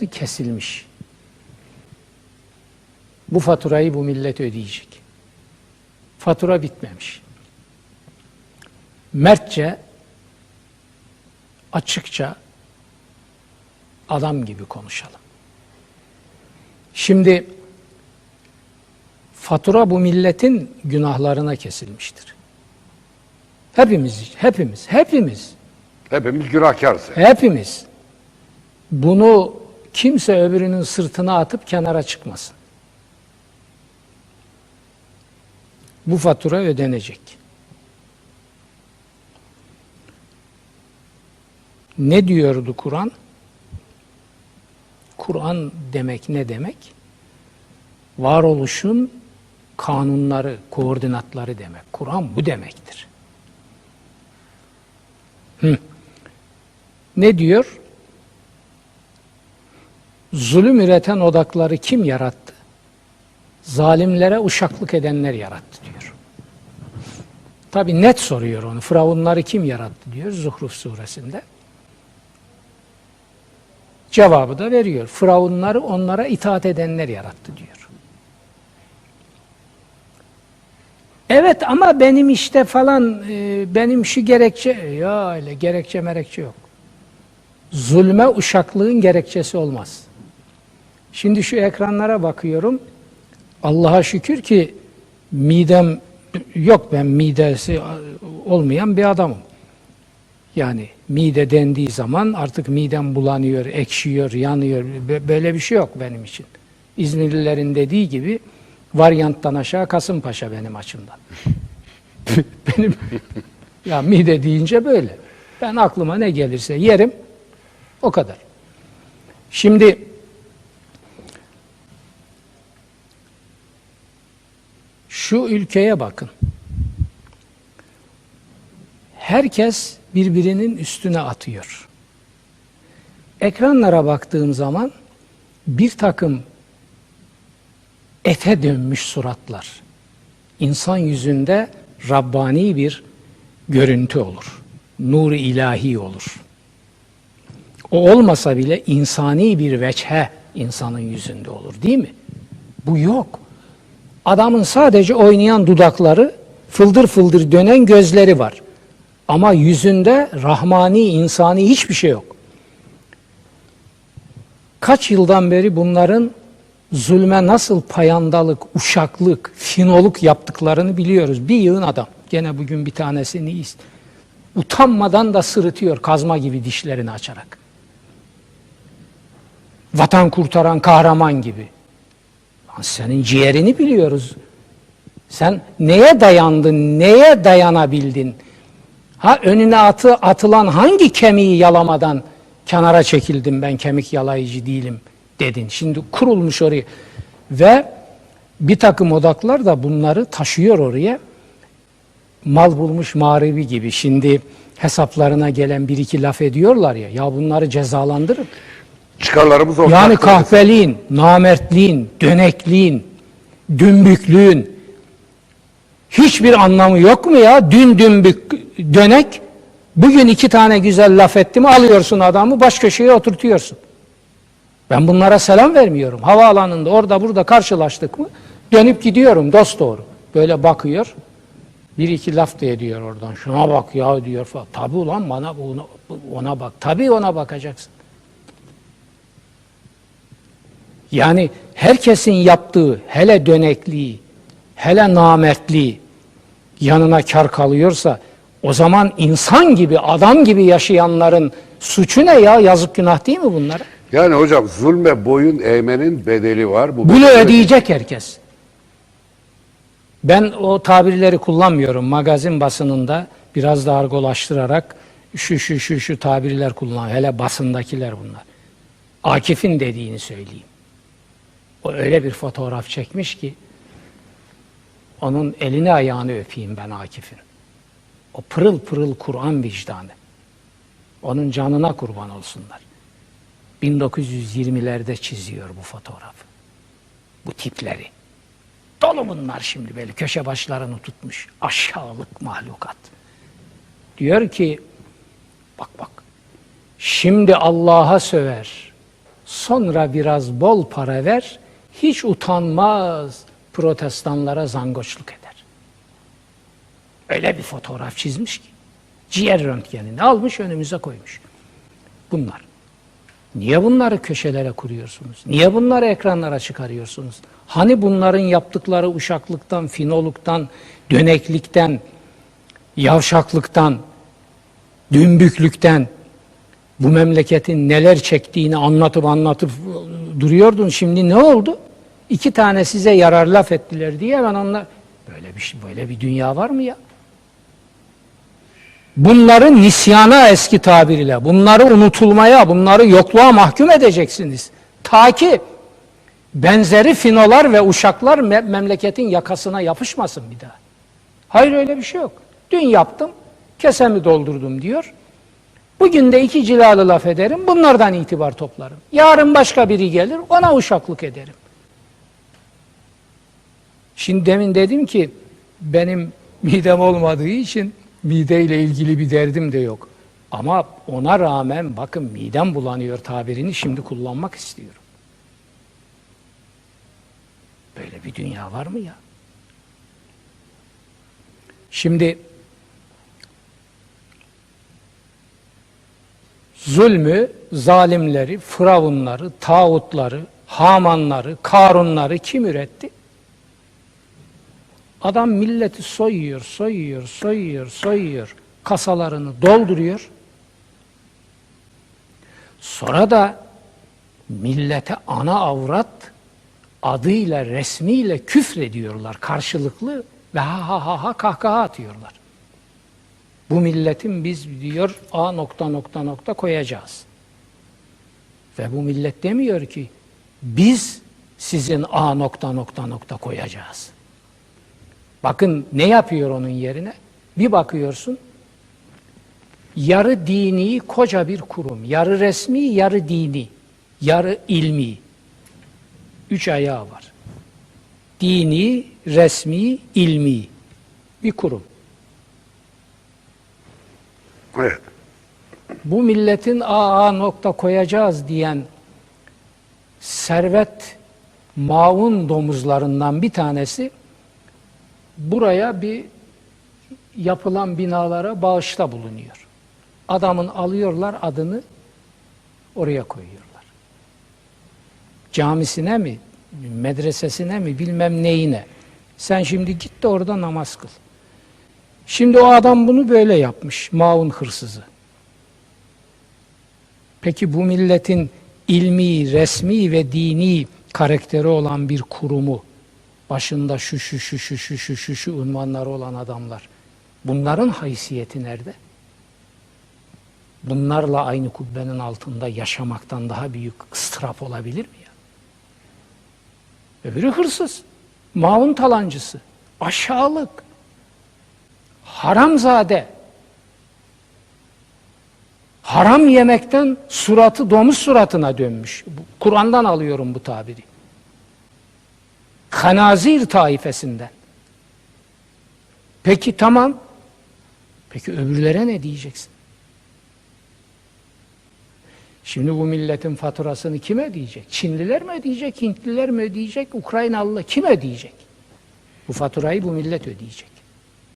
kesilmiş. Bu faturayı bu millet ödeyecek. Fatura bitmemiş. Mertçe, açıkça, adam gibi konuşalım. Şimdi fatura bu milletin günahlarına kesilmiştir. Hepimiz, hepimiz, hepimiz, Hepimiz günahkarız. hepimiz bunu kimse öbürünün sırtına atıp kenara çıkmasın. Bu fatura ödenecek. Ne diyordu Kur'an? Kur'an demek ne demek? Varoluşun kanunları, koordinatları demek. Kur'an bu demektir. Hı. Ne diyor? Zulüm üreten odakları kim yarattı? Zalimlere uşaklık edenler yarattı diyor. Tabi net soruyor onu. Firavunları kim yarattı diyor Zuhruf suresinde. Cevabı da veriyor. Firavunları onlara itaat edenler yarattı diyor. Evet ama benim işte falan e, benim şu gerekçe ya öyle gerekçe merekçe yok. Zulme uşaklığın gerekçesi olmaz. Şimdi şu ekranlara bakıyorum. Allah'a şükür ki midem yok ben midesi olmayan bir adamım. Yani mide dendiği zaman artık midem bulanıyor, ekşiyor, yanıyor. Böyle bir şey yok benim için. İzmirlilerin dediği gibi varyanttan aşağı Kasımpaşa benim açımdan. benim ya mide deyince böyle. Ben aklıma ne gelirse yerim. O kadar. Şimdi şu ülkeye bakın. Herkes birbirinin üstüne atıyor. Ekranlara baktığım zaman bir takım ete dönmüş suratlar. İnsan yüzünde Rabbani bir görüntü olur. Nur-i ilahi olur. O olmasa bile insani bir veçhe insanın yüzünde olur değil mi? Bu yok. Adamın sadece oynayan dudakları, fıldır fıldır dönen gözleri var. Ama yüzünde rahmani, insani hiçbir şey yok. Kaç yıldan beri bunların zulme nasıl payandalık, uşaklık, finoluk yaptıklarını biliyoruz. Bir yığın adam. Gene bugün bir tanesini utanmadan da sırıtıyor kazma gibi dişlerini açarak. Vatan kurtaran kahraman gibi. Senin ciğerini biliyoruz. Sen neye dayandın, neye dayanabildin? Ha önüne atı, atılan hangi kemiği yalamadan kenara çekildim ben kemik yalayıcı değilim dedin. Şimdi kurulmuş oraya ve bir takım odaklar da bunları taşıyor oraya. Mal bulmuş mağribi gibi. Şimdi hesaplarına gelen bir iki laf ediyorlar ya. Ya bunları cezalandırın. Çıkarlarımız ortak. Yani kahveliğin, namertliğin, dönekliğin, dümbüklüğün hiçbir anlamı yok mu ya? Dün dümbük, dönek, bugün iki tane güzel laf etti mi alıyorsun adamı baş köşeye oturtuyorsun. Ben bunlara selam vermiyorum. Havaalanında orada burada karşılaştık mı dönüp gidiyorum dost doğru. Böyle bakıyor. Bir iki laf da ediyor oradan. Şuna bak ya diyor falan. Tabi ulan bana ona, ona bak. Tabi ona bakacaksın. Yani herkesin yaptığı hele dönekliği, hele namertliği yanına kar kalıyorsa o zaman insan gibi, adam gibi yaşayanların suçu ne ya? Yazık günah değil mi bunlara? Yani hocam zulme boyun eğmenin bedeli var. Bu Bunu ödeyecek herkes. Ben o tabirleri kullanmıyorum. Magazin basınında biraz da argolaştırarak şu şu şu şu tabirler kullan. Hele basındakiler bunlar. Akif'in dediğini söyleyeyim. O öyle bir fotoğraf çekmiş ki onun elini ayağını öpeyim ben Akif'in. O pırıl pırıl Kur'an vicdanı. Onun canına kurban olsunlar. 1920'lerde çiziyor bu fotoğrafı. Bu tipleri. Dolu bunlar şimdi böyle köşe başlarını tutmuş. Aşağılık mahlukat. Diyor ki bak bak şimdi Allah'a söver, Sonra biraz bol para ver, hiç utanmaz protestanlara zangoçluk eder. Öyle bir fotoğraf çizmiş ki. Ciğer röntgenini almış önümüze koymuş. Bunlar. Niye bunları köşelere kuruyorsunuz? Niye bunları ekranlara çıkarıyorsunuz? Hani bunların yaptıkları uşaklıktan, finoluktan, döneklikten, yavşaklıktan, dümbüklükten bu memleketin neler çektiğini anlatıp anlatıp duruyordun. Şimdi ne oldu? İki tane size yarar laf ettiler diye hemen onlar böyle bir şey, böyle bir dünya var mı ya? Bunları nisyana eski tabiriyle, bunları unutulmaya, bunları yokluğa mahkum edeceksiniz. Ta ki benzeri finolar ve uşaklar me- memleketin yakasına yapışmasın bir daha. Hayır öyle bir şey yok. Dün yaptım, kesemi doldurdum diyor. Bugün de iki cilalı laf ederim, bunlardan itibar toplarım. Yarın başka biri gelir, ona uşaklık ederim. Şimdi demin dedim ki, benim midem olmadığı için mideyle ilgili bir derdim de yok. Ama ona rağmen bakın midem bulanıyor tabirini şimdi kullanmak istiyorum. Böyle bir dünya var mı ya? Şimdi zulmü, zalimleri, firavunları, tağutları, hamanları, karunları kim üretti? Adam milleti soyuyor, soyuyor, soyuyor, soyuyor. Kasalarını dolduruyor. Sonra da millete ana avrat adıyla, resmiyle küfrediyorlar karşılıklı ve ha ha ha ha kahkaha atıyorlar. Bu milletin biz diyor A nokta nokta nokta koyacağız. Ve bu millet demiyor ki biz sizin A nokta nokta nokta koyacağız. Bakın ne yapıyor onun yerine? Bir bakıyorsun yarı dini koca bir kurum. Yarı resmi, yarı dini, yarı ilmi. Üç ayağı var. Dini, resmi, ilmi bir kurum. Evet. bu milletin AA nokta koyacağız diyen servet maun domuzlarından bir tanesi buraya bir yapılan binalara bağışta bulunuyor. Adamın alıyorlar adını oraya koyuyorlar. Camisine mi, medresesine mi bilmem neyine. Sen şimdi git de orada namaz kıl. Şimdi o adam bunu böyle yapmış, maun hırsızı. Peki bu milletin ilmi, resmi ve dini karakteri olan bir kurumu, başında şu şu şu şu şu şu şu, şu unvanları olan adamlar, bunların haysiyeti nerede? Bunlarla aynı kubbenin altında yaşamaktan daha büyük ıstırap olabilir mi ya? Öbürü hırsız, maun talancısı, aşağılık, haramzade. Haram yemekten suratı domuz suratına dönmüş. Kur'an'dan alıyorum bu tabiri. Kanazir taifesinden. Peki tamam. Peki öbürlere ne diyeceksin? Şimdi bu milletin faturasını kim ödeyecek? Çinliler mi ödeyecek, Hintliler mi ödeyecek, Ukraynalılar kim ödeyecek? Bu faturayı bu millet ödeyecek.